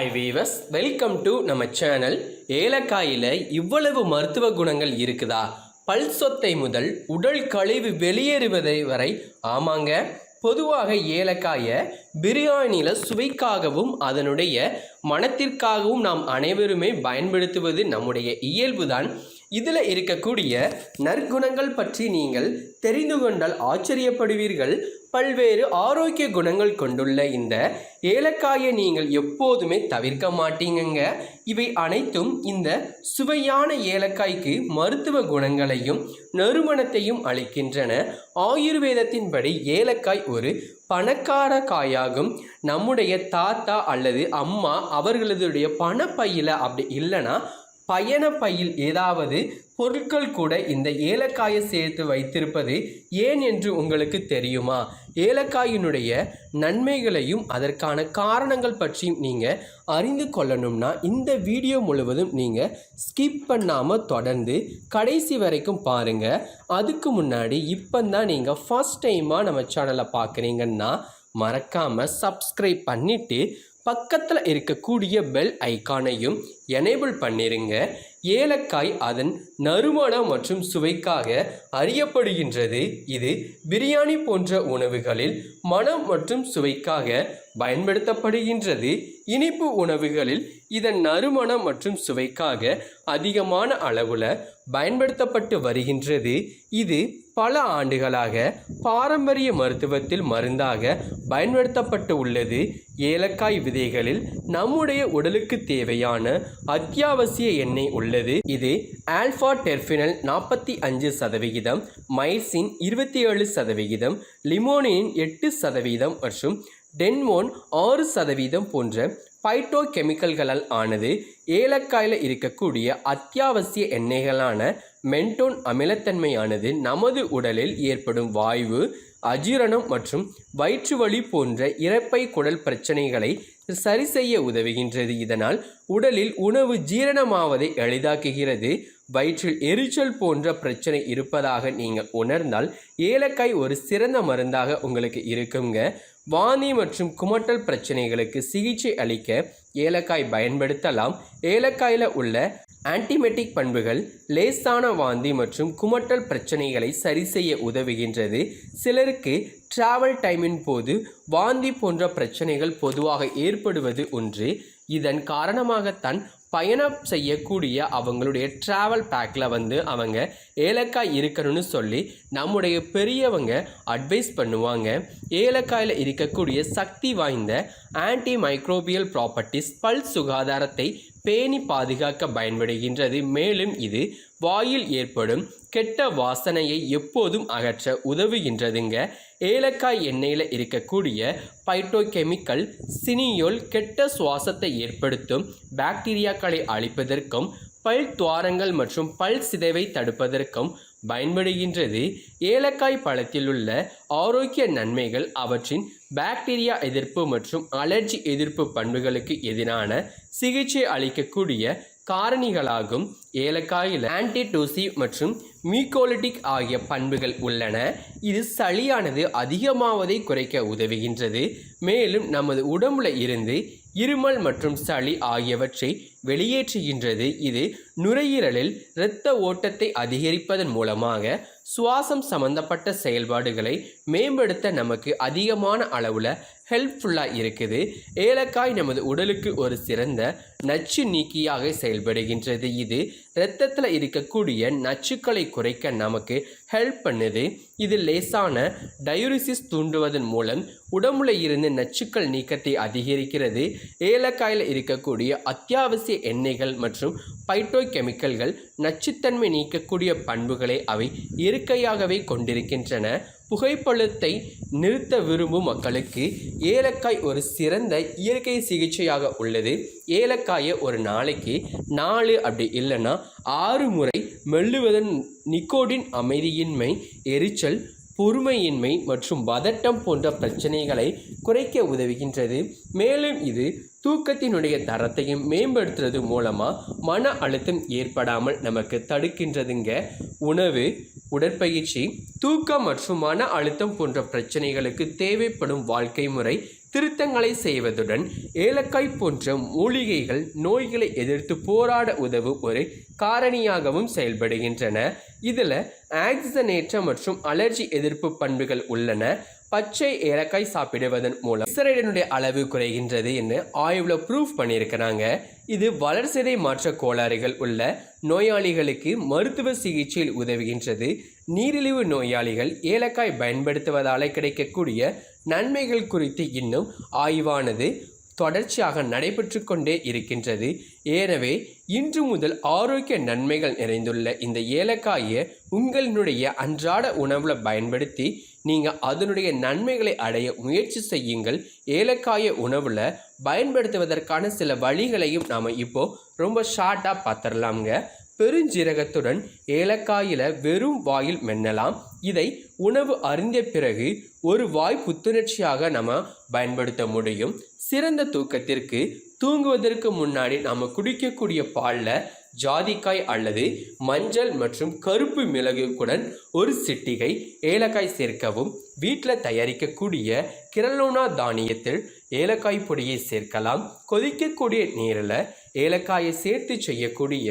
Hi viewers welcome to நம்ம channel ஏலக்காயில் இவ்வளவு மருத்துவ குணங்கள் இருக்குதா? பல் சொத்தை முதல் உடல் கழிவு வெளியேறுவதை வரை ஆமாங்க. பொதுவாக ஏலக்காயை பிரியாணியில் சுவைக்காகவும் அதனுடைய மனத்திற்காகவும் நாம் அனைவருமே பயன்படுத்துவது நம்முடைய இயல்புதான். இதில் இருக்கக்கூடிய நற்குணங்கள் பற்றி நீங்கள் தெரிந்து கொண்டால் ஆச்சரியப்படுவீர்கள். பல்வேறு ஆரோக்கிய குணங்கள் கொண்டுள்ள இந்த ஏலக்காயை நீங்கள் எப்போதுமே தவிர்க்க மாட்டீங்கங்க. இவை அனைத்தும் இந்த சுவையான ஏலக்காய்க்கு மருத்துவ குணங்களையும் நறுமணத்தையும் அளிக்கின்றன. ஆயுர்வேதத்தின்படி ஏலக்காய் ஒரு பணக்கார காயாகும். நம்முடைய தாத்தா அல்லது அம்மா அவர்களதுடைய பணப்பையில் அப்படி இல்லைன்னா பயண பையில் ஏதாவது பொருட்கள் கூட இந்த ஏலக்காயை சேர்த்து வைத்திருப்பது ஏன் என்று உங்களுக்கு தெரியுமா? ஏலக்காயினுடைய நன்மைகளையும் அதற்கான காரணங்கள் பற்றியும் நீங்கள் அறிந்து கொள்ளணும்னா இந்த வீடியோ முழுவதும் நீங்கள் ஸ்கிப் பண்ணாமல் தொடர்ந்து கடைசி வரைக்கும் பாருங்கள் அதுக்கு முன்னாடி இப்போ தான் நீங்கள் ஃபஸ்ட் டைமாக நம்ம சேனலை பார்க்குறீங்கன்னா மறக்காமல் சப்ஸ்கிரைப் பண்ணிவிட்டு பக்கத்தில் இருக்கக்கூடிய பெல் ஐக்கானையும் எனேபிள் பண்ணிருங்க. ஏலக்காய் அதன் நறுமணம் மற்றும் சுவைக்காக அறியப்படுகின்றது. இது பிரியாணி போன்ற உணவுகளில் மனம் மற்றும் சுவைக்காக பயன்படுத்தப்படுகின்றது. இனிப்பு உணவுகளில் இதன் நறுமணம் மற்றும் சுவைக்காக அதிகமான அளவில் பயன்படுத்தப்பட்டு வருகின்றது. இது பல ஆண்டுகளாக பாரம்பரிய மருத்துவத்தில் மருந்தாக பயன்படுத்தப்பட்டு உள்ளது. ஏலக்காய் விதைகளில் நம்முடைய உடலுக்கு தேவையான அத்தியாவசிய எண்ணெய் உள்ளது. இது ஆல்ஃபா டெர்பினல் நாற்பத்தி அஞ்சு சதவிகிதம் மைசின் இருபத்தி ஏழு சதவிகிதம் லிமோனின் எட்டு சதவீதம் மற்றும் டென்மோன் ஆறு சதவீதம் போன்ற பைட்டோ கெமிக்கல்களால் ஆனது ஏலக்காயில் இருக்கக்கூடிய அத்தியாவசிய எண்ணெய்களான மென்டோன் அமிலத்தன்மையானது நமது உடலில் ஏற்படும் வாய்வு அஜீரணம் மற்றும் வயிற்று வலி போன்ற இறப்பை குடல் பிரச்சனைகளை சரி செய்ய உதவுகின்றது. இதனால் உடலில் உணவு ஜீரணமாவதை எளிதாக்குகிறது. வயிற்றில் எரிச்சல் போன்ற பிரச்சனை இருப்பதாக நீங்கள் உணர்ந்தால் ஏலக்காய் ஒரு சிறந்த மருந்தாக உங்களுக்கு இருக்குங்க. வாந்தி மற்றும் குமட்டல் பிரச்சனைகளுக்கு சிகிச்சை அளிக்க ஏலக்காய் பயன்படுத்தலாம். ஏலக்காயில் உள்ள ஆன்டிமெட்டிக் பண்புகள் லேசான வாந்தி மற்றும் குமட்டல் பிரச்சனைகளை சரி செய்ய உதவுகின்றது. சிலருக்கு டிராவல் டைமின் போது வாந்தி போன்ற பிரச்சனைகள் பொதுவாக ஏற்படுவது ஒன்று. இதன் காரணமாகத்தான் பயணம் செய்யக்கூடிய அவங்களுடைய ட்ராவல் பேக்கில் வந்து அவங்க ஏலக்காய் இருக்கணும்னு சொல்லி நம்முடைய பெரியவங்க அட்வைஸ் பண்ணுவாங்க. ஏலக்காயில் இருக்கக்கூடிய சக்தி வாய்ந்த ஆன்டி மைக்ரோபியல் ப்ராப்பர்ட்டிஸ் பல் சுகாதாரத்தை பேணி பாதுகாக்க பயன்படுகின்றது. மேலும் இது வாயில் ஏற்படும் கெட்ட வாசனையை எப்போதும் அகற்ற உதவுகின்றதுங்க. ஏலக்காய் எண்ணெயில் இருக்கக்கூடிய பைட்டோகெமிக்கல் சினியோல் கெட்ட சுவாசத்தை ஏற்படுத்தும் பாக்டீரியாக்களை அழிப்பதற்கும் பல் துவாரங்கள் மற்றும் பல் சிதைவை தடுப்பதற்கும் பயன்படுகின்றது. ஏலக்காய் பழத்தில் உள்ள ஆரோக்கிய நன்மைகள் அவற்றின் பாக்டீரியா எதிர்ப்பு மற்றும் அலர்ஜி எதிர்ப்பு பண்புகளுக்கு எதிரான சிகிச்சை அளிக்கக்கூடிய காரணிகளாகும். ஏலக்காயில் ஆன்டிடோசி மற்றும் மீகோலிட்டிக் ஆகிய பண்புகள் உள்ளன. இது சளியானது அதிகமாவதை குறைக்க உதவுகின்றது. மேலும் நமது உடம்புல இருந்து இருமல் மற்றும் சளி ஆகியவற்றை வெளியேற்றுகின்றது. இது நுரையீரலில் இரத்த ஓட்டத்தை அதிகரிப்பதன் மூலமாக சுவாசம் சம்பந்தப்பட்ட செயல்பாடுகளை மேம்படுத்த நமக்கு அதிகமான அளவில் ஹெல்ப்ஃபுல்லாக இருக்குது. ஏலக்காய் நமது உடலுக்கு ஒரு சிறந்த நச்சு நீக்கியாக செயல்படுகின்றது. இது இரத்தத்தில் இருக்கக்கூடிய நச்சுக்களை குறைக்க நமக்கு ஹெல்ப் பண்ணுது. இது லேசான டயூரிசிஸ் தூண்டுவதன் மூலம் உடம்புல இருந்து நச்சுக்கள் நீக்கத்தை அதிகரிக்கிறது. ஏலக்காயில் இருக்கக்கூடிய அத்தியாவசிய எண்ணெய்கள் மற்றும் பைட்டோ கெமிக்கல்கள் நச்சுத்தன்மை நீக்கக்கூடிய பண்புகளை அவை இயற்கையாகவே கொண்டிருக்கின்றன. புகைப்பழத்தை நிறுத்த விரும்பும் மக்களுக்கு ஏலக்காய் ஒரு சிறந்த இயற்கை சிகிச்சையாக உள்ளது. ஏலக்காயை ஒரு நாளைக்கு நாலு அப்படி இல்லைன்னா ஆறு முறை மெல்லுவதன் நிக்கோடின் அமைதியின்மை எரிச்சல் பொறுமையின்மை மற்றும் பதட்டம் போன்ற பிரச்சனைகளை குறைக்க உதவுகின்றது. மேலும் இது தூக்கத்தினுடைய தரத்தையும் மேம்படுத்துறது மூலமாக மன அழுத்தம் ஏற்படாமல் நமக்கு தடுக்கின்றதுங்க. உணவு உடற்பயிற்சி தூக்கம் மற்றும் மன அழுத்தம் போன்ற பிரச்சனைகளுக்கு தேவைப்படும் வாழ்க்கை முறை திருத்தங்களை செய்வதுடன் ஏலக்காய் போன்ற மூலிகைகள் நோய்களை எதிர்த்து போராட உதவும் ஒரு காரணியாகவும் செயல்படுகின்றன. இதில் ஆக்சிஜனேற்ற மற்றும் அலர்ஜி எதிர்ப்பு பண்புகள் உள்ளன. பச்சை ஏலக்காய் சாப்பிடுவதன் மூலம் இசரைடனுடைய அளவு குறைகின்றது என்று ஆய்வில் ப்ரூஃப் பண்ணியிருக்கிறாங்க. இது வளர்சிதை மாற்ற கோளாறுகள் உள்ள நோயாளிகளுக்கு மருத்துவ சிகிச்சையில் உதவுகின்றது. நீரிழிவு நோயாளிகள் ஏலக்காய் பயன்படுத்துவதால் கிடைக்கக்கூடிய நன்மைகள் குறித்து இன்னும் ஆய்வானது தொடர்ச்சியாக நடைபெற்று கொண்டே இருக்கின்றது. எனவே இன்று முதல் ஆரோக்கிய நன்மைகள் நிறைந்துள்ள இந்த ஏலக்காயை உங்களுடைய அன்றாட உணவில் பயன்படுத்தி நீங்கள் அதனுடைய நன்மைகளை அடைய முயற்சி செய்யுங்கள். ஏலக்காயை உணவில் பயன்படுத்துவதற்கான சில வழிகளையும் நாம் இப்போது ரொம்ப ஷார்ட்டாக பார்த்துடலாம்ங்க. பெருஞ்சீரகத்துடன் ஏலக்காயில் வெறும் வாயில் மென்னலாம். இதை உணவு அருந்திய பிறகு ஒரு வாய் புத்துணர்ச்சியாக நம்ம பயன்படுத்த முடியும். சிறந்த தூக்கத்திற்கு தூங்குவதற்கு முன்னாடி நம்ம குடிக்கக்கூடிய பாலில் ஜாதிக்காய் அல்லது மஞ்சள் மற்றும் கருப்பு மிளகுக்குடன் ஒரு சிட்டிகை ஏலக்காய் சேர்க்கவும். வீட்டில் தயாரிக்கக்கூடிய கிரலோனா தானியத்தில் ஏலக்காய் பொடியை சேர்க்கலாம். கொதிக்கக்கூடிய நீரில் ஏலக்காயை சேர்த்து செய்யக்கூடிய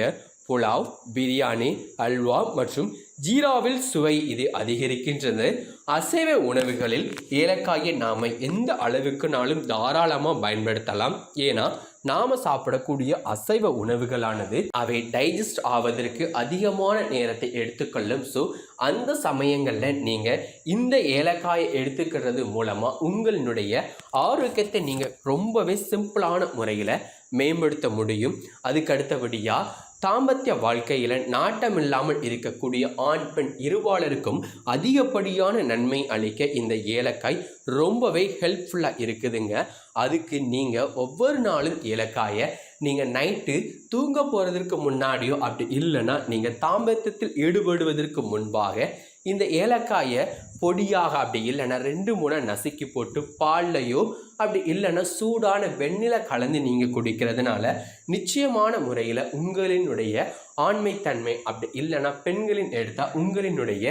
புலாவ் பிரியாணி அல்வா மற்றும் ஜீராவில் சுவை இது அதிகரிக்கின்றது. அசைவ உணவுகளில் ஏலக்காயை நாம் எந்த அளவுக்குனாலும் தாராளமாக பயன்படுத்தலாம்? ஏன்னா நாம் சாப்பிடக்கூடிய அசைவ உணவுகளானது அவை டைஜஸ்ட் ஆவதற்கு அதிகமான நேரத்தை எடுத்துக்கொள்ளும். ஸோ அந்த சமயங்களில் நீங்கள் இந்த ஏலக்காயை எடுத்துக்கிறது மூலமாக உங்களுடைய ஆரோக்கியத்தை நீங்கள் ரொம்பவே சிம்பிளான முறையில் மேம்படுத்த முடியும். அதுக்கு அடுத்தபடியாக தாம்பத்திய வாழ்க்கையில் நாட்டமில்லாமல் இருக்கக்கூடிய ஆண் பெண் இருபாலருக்கும் அதிகப்படியான நன்மை அளிக்க இந்த ஏலக்காய் ரொம்பவே ஹெல்ப்ஃபுல்லாக இருக்குதுங்க. அதுக்கு நீங்கள் ஒவ்வொரு நாளும் ஏலக்காயை நீங்கள் நைட்டு தூங்க போகிறதுக்கு முன்னாடியோ அப்படி இல்லைன்னா நீங்கள் தாம்பத்தியத்தில் ஈடுபடுவதற்கு முன்பாக இந்த ஏலக்காயை பொடியாக அப்படி இல்லைன்னா ரெண்டு மூணாக நசுக்கி போட்டு பால்லையோ அப்படி இல்லைன்னா சூடான வெண்ணில கலந்து நீங்கள் குடிக்கிறதுனால நிச்சயமான முறையில் உங்களினுடைய ஆண்மைத்தன்மை அப்படி இல்லைன்னா பெண்களின் எடுத்தால் உங்களினுடைய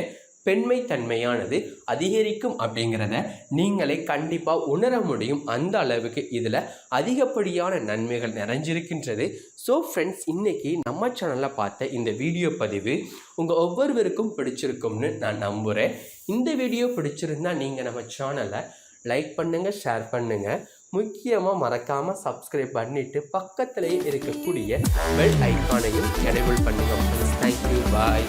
பெண்மைத்தன்மையானது அதிகரிக்கும் அப்படிங்கிறத நீங்களே கண்டிப்பாக உணர முடியும். அந்த அளவுக்கு இதில் அதிகப்படியான நன்மைகள் நிறைஞ்சிருக்கின்றது. ஸோ ஃப்ரெண்ட்ஸ் இன்றைக்கி நம்ம சேனலில் பார்த்த இந்த வீடியோ பதிவு உங்கள் ஒவ்வொருவருக்கும் பிடிச்சிருக்கும்னு நான் நம்புகிறேன் இந்த வீடியோ பிடிச்சிருந்தா நீங்கள் நம்ம சேனலை லைக் பண்ணுங்கள் ஷேர் பண்ணுங்கள் முக்கியமாக மறக்காமல் சப்ஸ்கிரைப் பண்ணிவிட்டு பக்கத்துலேயே இருக்கக்கூடிய பெல் ஐக்கானையும் எனேபிள் பண்ணுங்கள் தேங்க்யூ பாய்